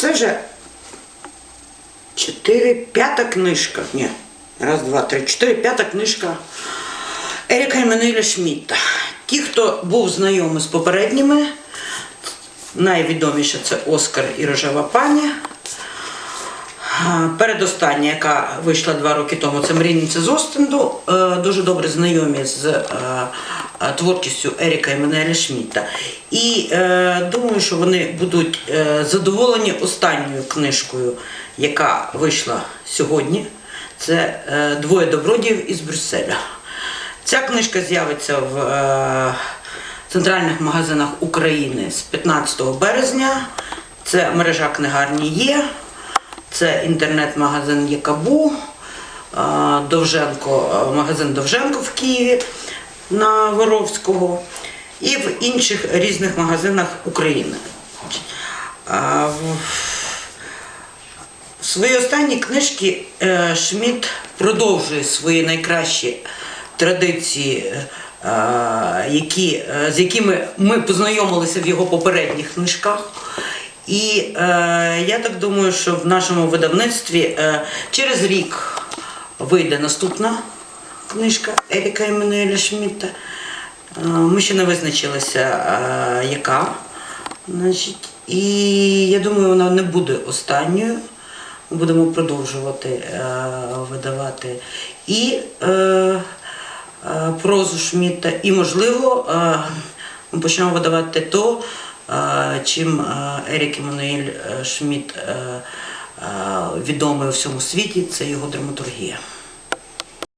Це вже чотири, п'ята книжка. Ні, раз, два, три, чотири, п'ята книжка Еріка Еммануеля Шмітта. Ті, хто був знайомий з попередніми, найвідоміше це Оскар і Рожева пані. Передостання, яка вийшла два роки тому, це Мрійниця з Остенду. Е, Дуже добре знайомі з е, е, творчістю Еріка Еммануеля Шмідта. І думаю, що вони будуть задоволені останньою книжкою, яка вийшла сьогодні. Це Двоє добродіїв із Брюсселя. Ця книжка з'явиться в центральних магазинах України з 15 березня. Це мережа книгарні є. Це інтернет-магазин Якабу, Довженко, магазин Довженко в Києві на Воровського і в інших різних магазинах України. В- своїй останній книжці е, Шмідт продовжує свої найкращі традиції, е, які, е, з якими ми познайомилися в його попередніх книжках. І е, я так думаю, що в нашому видавництві е, через рік вийде наступна книжка Еріка Еммануеля Шмідта. Е, Ми ще не визначилися, е, яка. Значить, і я думаю, вона не буде останньою. Ми будемо продовжувати е, видавати і е, е, прозу Шмідта, і, можливо, е, ми почнемо видавати то, чим Ерік Еммануель е, Шмідт е, е, відомий у всьому світі, це його драматургія.